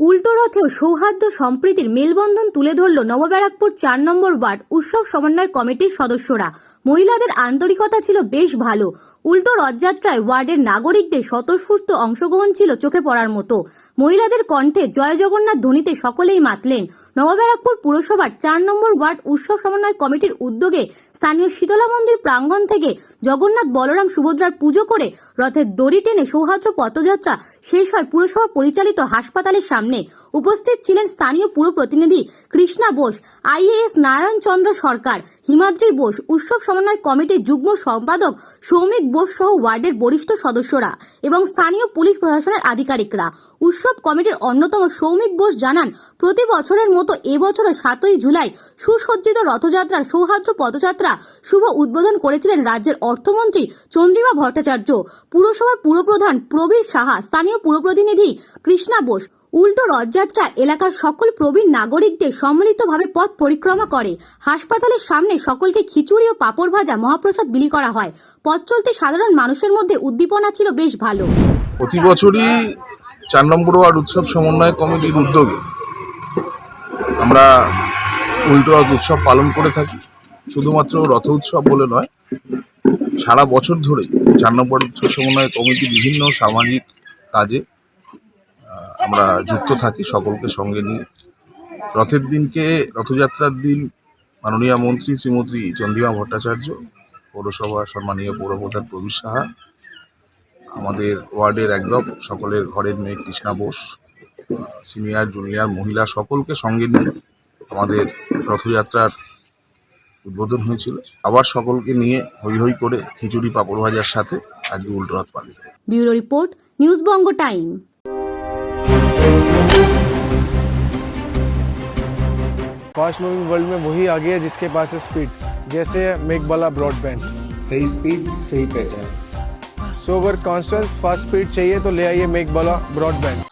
উল্টো রথেও সৌহার্দ্য সম্প্রীতির মেলবন্ধন তুলে ধরল নবব্যারাকপুর চার নম্বর ওয়ার্ড উৎসব সমন্বয় কমিটির সদস্যরা। মহিলাদের আন্তরিকতা ছিল বেশ ভালো। উল্টো রথযাত্রায় ওয়ার্ডের নাগরিকদের স্বতঃস্ফূর্ত অংশগ্রহণ ছিল চোখে পড়ার মতো। মহিলাদের কণ্ঠে জয় জগন্নাথ ধ্বনিতে সকলেই মাতলেন। নবব্যারাকপুর পুরসভার চার নম্বর ওয়ার্ড উৎসব সমন্বয় কমিটির উদ্যোগে স্থানীয় শীতলা মন্দির প্রাঙ্গণ থেকে জগন্নাথ বলরাম সুভদ্রার পুজো করে রথের দড়ি টেনে সৌহার্দ্য পথযাত্রা শেষ হয় পুরসভা পরিচালিত হাসপাতালের সামনে। উপস্থিত ছিলেন স্থানীয় পুর প্রতিনিধি কৃষ্ণা বোস, আইএএস নারায়ণ চন্দ্র সরকার, হিমাদ্রি বোস, উৎসব সমন্বয় কমিটির যুগ্ম সম্পাদক সৌমিক বোস সহ ওয়ার্ডের বরিষ্ঠ সদস্যরা এবং স্থানীয় পুলিশ প্রশাসনের আধিকারিকরা। উৎসব কমিটির অন্যতম সৌমিক বোস জানান, প্রতি বছরের মতো এবছরও সাতই জুলাই সুসজ্জিত রথযাত্রার সৌহার্দ্য পদযাত্রা শুভ উদ্বোধন করেছিলেন রাজ্যের অর্থমন্ত্রী চন্দ্রিমা ভট্টাচার্য। পুরসভার পুরপ্রধান প্রবীর সাহা, স্থানীয় পুরপ্রতিনিধি কৃষ্ণা বোস উল্টো রথযাত্রা এলাকার সকল প্রবীণ নাগরিকদের সম্মিলিতভাবে পথ পরিক্রমা করে। হাসপাতালের সামনে সকলকে খিচুড়ি ও পাঁপড় ভাজা মহাপ্রসাদ বিলি করা হয়। পথ চলতে সাধারণ মানুষের মধ্যে উদ্দীপনা ছিল বেশ ভালো। প্রতি বছরই চার নম্বর ওয়ার্ড উৎসব সমন্বয় কমিটির উদ্যোগে আমরা উল্টো রথ উৎসব পালন করে থাকি। শুধুমাত্র রথ উৎসব বলে নয়, সারা বছর ধরে চার নম্বর উৎসব সমন্বয় কমিটি বিভিন্ন সামাজিক কাজে আমরা যুক্ত থাকি সকলকে সঙ্গে নিয়ে। রথের দিনকে, রথযাত্রার দিন মাননীয় মন্ত্রী শ্রীমতী চন্দ্রিমা ভট্টাচার্য, পৌরসভা সম্মানীয় পৌরপ্রধান প্রবীর সাহা, আমাদের ওয়ার্ডের একদম সকলের ঘরের মেয়ে কৃষ্ণা বোস, সিনিয়র, জুনিয়র, মহিলা সকলকে সঙ্গে নিয়ে আমাদের রথযাত্রার উদ্বোধন হয়েছিল। আবার সকলকে নিয়ে হই হই করে খিচুড়ি পাঁপড় ভাজার সাথে আজকে উল্টো রথ পালিত bureau report, news Banga time. Fast moving world में वही आ गया जिसके पास है स्पीड जैसे मेक बला ब्रॉडबैंड सही स्पीड सही पहचान सो अगर कॉन्स्टेंट फास्ट स्पीड चाहिए तो ले आइए मेक बला ब्रॉडबैंड